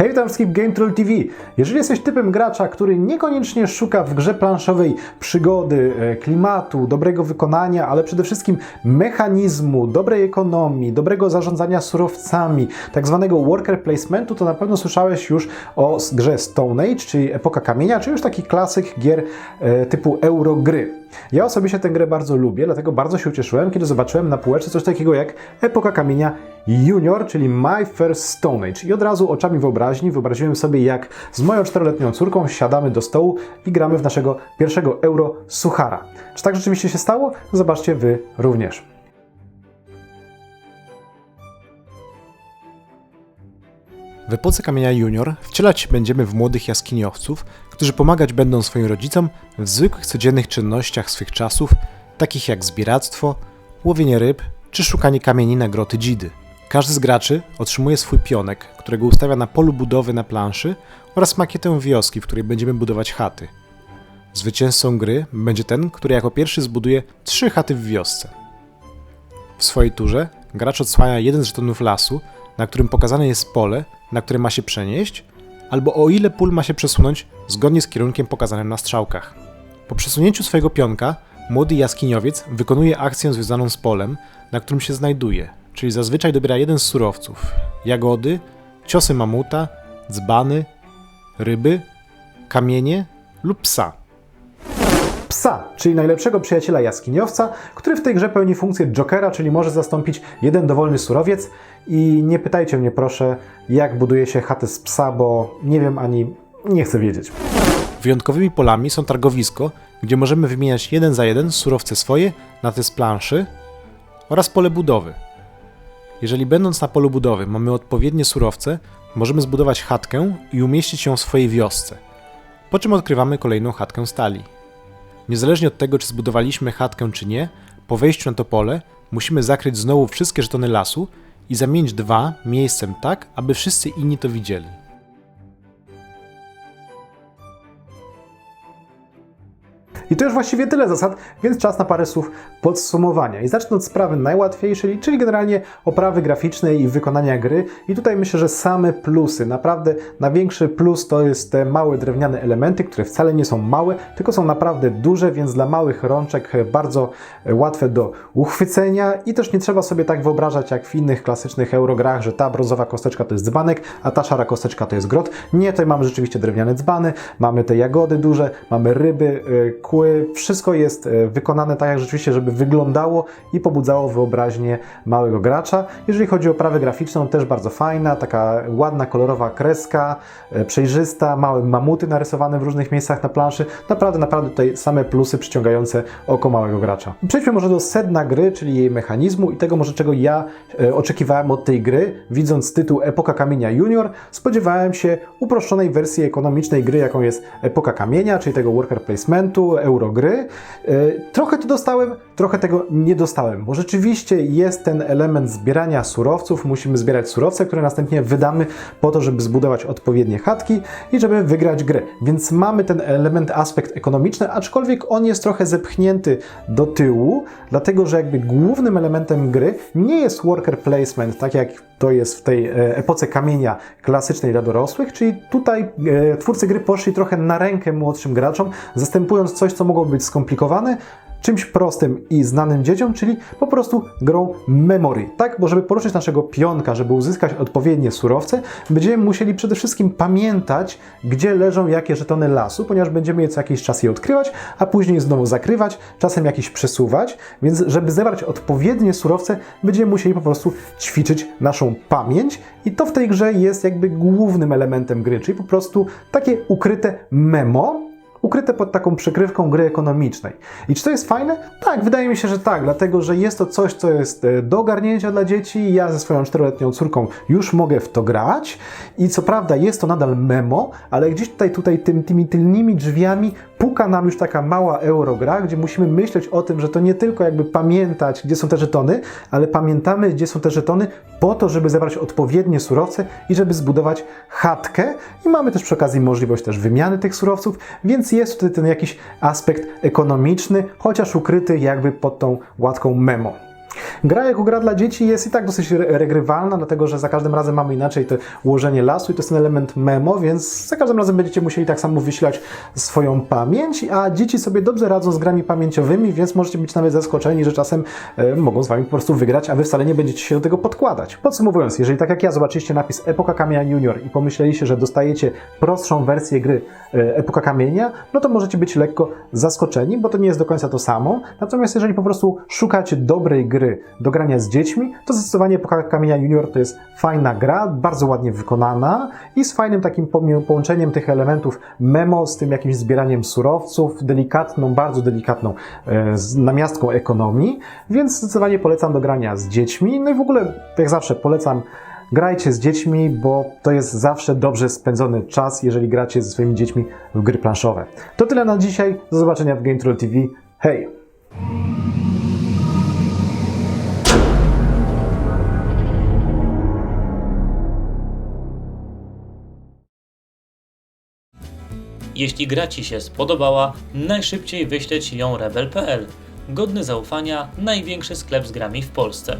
Hej, witam wszystkich Game Troll TV. Jeżeli jesteś typem gracza, który niekoniecznie szuka w grze planszowej przygody, e, klimatu, dobrego wykonania, ale przede wszystkim mechanizmu, dobrej ekonomii, dobrego zarządzania surowcami, tak zwanego worker placementu, to na pewno słyszałeś już o grze Stone Age, czyli Epoka Kamienia, czy już taki klasyk gier e, typu Eurogry. Ja osobiście tę grę bardzo lubię, dlatego bardzo się ucieszyłem, kiedy zobaczyłem na półeczce coś takiego jak Epoka Kamienia Junior, czyli My First Stone Age. I od razu oczami wyobraźni wyobraziłem sobie, jak z moją czteroletnią córką siadamy do stołu i gramy w naszego pierwszego Euro Suchara. Czy tak rzeczywiście się stało? Zobaczcie Wy również. W epoce Kamienia Junior wcielać się będziemy w młodych jaskiniowców, którzy pomagać będą swoim rodzicom w zwykłych codziennych czynnościach swych czasów, takich jak zbieractwo, łowienie ryb czy szukanie kamieni na groty dzidy. Każdy z graczy otrzymuje swój pionek, którego ustawia na polu budowy na planszy oraz makietę wioski, w której będziemy budować chaty. Zwycięzcą gry będzie ten, który jako pierwszy zbuduje trzy chaty w wiosce. W swojej turze gracz odsłania jeden z żetonów lasu, na którym pokazane jest pole, na które ma się przenieść, albo o ile pól ma się przesunąć zgodnie z kierunkiem pokazanym na strzałkach. Po przesunięciu swojego pionka, młody jaskiniowiec wykonuje akcję związaną z polem, na którym się znajduje, czyli zazwyczaj dobiera jeden z surowców: jagody, ciosy mamuta, dzbany, ryby, kamienie lub psa. Psa, czyli najlepszego przyjaciela jaskiniowca, który w tej grze pełni funkcję Jokera, czyli może zastąpić jeden dowolny surowiec. I nie pytajcie mnie proszę, jak buduje się chatę z psa, bo nie wiem ani nie chcę wiedzieć. Wyjątkowymi polami są targowisko, gdzie możemy wymieniać jeden za jeden surowce swoje na te z planszy oraz pole budowy. Jeżeli będąc na polu budowy mamy odpowiednie surowce, możemy zbudować chatkę i umieścić ją w swojej wiosce, po czym odkrywamy kolejną chatkę stali. Niezależnie od tego, czy zbudowaliśmy chatkę czy nie, po wejściu na to pole musimy zakryć znowu wszystkie żetony lasu i zamienić dwa miejscem tak, aby wszyscy inni to widzieli. I to już właściwie tyle zasad, więc czas na parę słów podsumowania. I zacznę od sprawy najłatwiejszej, czyli generalnie oprawy graficznej i wykonania gry. I tutaj myślę, że same plusy. Naprawdę największy plus to jest te małe drewniane elementy, które wcale nie są małe, tylko są naprawdę duże, więc dla małych rączek bardzo łatwe do uchwycenia i też nie trzeba sobie tak wyobrażać jak w innych klasycznych eurograch, że ta brązowa kosteczka to jest dzbanek, a ta szara kosteczka to jest grot. Nie, tutaj mamy rzeczywiście drewniane dzbany, mamy te jagody duże, mamy ryby, y, wszystko jest y, wykonane tak jak rzeczywiście, żeby wyglądało i pobudzało wyobraźnię małego gracza. Jeżeli chodzi o oprawę graficzną, też bardzo fajna, taka ładna, kolorowa kreska, y, przejrzysta, małe mamuty narysowane w różnych miejscach na planszy. Naprawdę, naprawdę tutaj same plusy przyciągające oko małego gracza. Przejdźmy może do sedna gry, czyli jej mechanizmu i tego może czego ja e, oczekiwałem od tej gry. Widząc tytuł Epoka Kamienia Junior, spodziewałem się uproszczonej wersji ekonomicznej gry, jaką jest Epoka Kamienia, czyli tego worker placementu, eurogry. E, Trochę to dostałem, trochę tego nie dostałem, bo rzeczywiście jest ten element zbierania surowców. Musimy zbierać surowce, które następnie wydamy po to, żeby zbudować odpowiednie chatki i żeby wygrać grę. Więc mamy ten element, aspekt ekonomiczny, aczkolwiek on jest trochę zepchnięty do tyłu, dlatego że jakby głównym elementem gry nie jest worker placement, tak jak to jest w tej e, epoce kamienia klasycznej dla dorosłych, czyli tutaj e, twórcy gry poszli trochę na rękę młodszym graczom, zastępując coś, co mogło być skomplikowane, czymś prostym i znanym dzieciom, czyli po prostu grą memory. Tak, bo żeby poruszyć naszego pionka, żeby uzyskać odpowiednie surowce, będziemy musieli przede wszystkim pamiętać, gdzie leżą jakie żetony lasu, ponieważ będziemy je co jakiś czas je odkrywać, a później znowu zakrywać, czasem jakieś przesuwać, więc żeby zebrać odpowiednie surowce, będziemy musieli po prostu ćwiczyć naszą pamięć i to w tej grze jest jakby głównym elementem gry, czyli po prostu takie ukryte memo, ukryte pod taką przykrywką gry ekonomicznej. I czy to jest fajne? Tak, wydaje mi się, że tak, dlatego że jest to coś, co jest e, do ogarnięcia dla dzieci. Ja ze swoją czteroletnią córką już mogę w to grać. I co prawda jest to nadal memo, ale gdzieś tutaj, tutaj tym, tymi tylnymi drzwiami puka nam już taka mała eurogra, gdzie musimy myśleć o tym, że to nie tylko jakby pamiętać, gdzie są te żetony, ale pamiętamy, gdzie są te żetony po to, żeby zebrać odpowiednie surowce i żeby zbudować chatkę. I mamy też przy okazji możliwość też wymiany tych surowców, więc jest tutaj ten jakiś aspekt ekonomiczny, chociaż ukryty jakby pod tą łatką memo. Gra jako gra dla dzieci jest i tak dosyć re- regrywalna, dlatego że za każdym razem mamy inaczej to ułożenie lasu i to jest ten element memo, więc za każdym razem będziecie musieli tak samo wyślać swoją pamięć, a dzieci sobie dobrze radzą z grami pamięciowymi, więc możecie być nawet zaskoczeni, że czasem e, mogą z wami po prostu wygrać, a wy wcale nie będziecie się do tego podkładać. Podsumowując, jeżeli tak jak ja zobaczyliście napis Epoka Kamienia Junior i pomyśleliście, że dostajecie prostszą wersję gry e, Epoka Kamienia, no to możecie być lekko zaskoczeni, bo to nie jest do końca to samo. Natomiast jeżeli po prostu szukacie dobrej gry do grania z dziećmi, to zdecydowanie Epoka Kamienia Junior to jest fajna gra, bardzo ładnie wykonana i z fajnym takim połączeniem tych elementów memo z tym jakimś zbieraniem surowców, delikatną, bardzo delikatną e, z namiastką ekonomii, więc zdecydowanie polecam do grania z dziećmi. No i w ogóle, jak zawsze, polecam Grajcie z dziećmi, bo to jest zawsze dobrze spędzony czas, jeżeli gracie ze swoimi dziećmi w gry planszowe. To tyle na dzisiaj. Do zobaczenia w Game Troll TV. Hej! Jeśli gra Ci się spodobała, najszybciej wyśleć ją rebel.pl. Godny zaufania, największy sklep z grami w Polsce.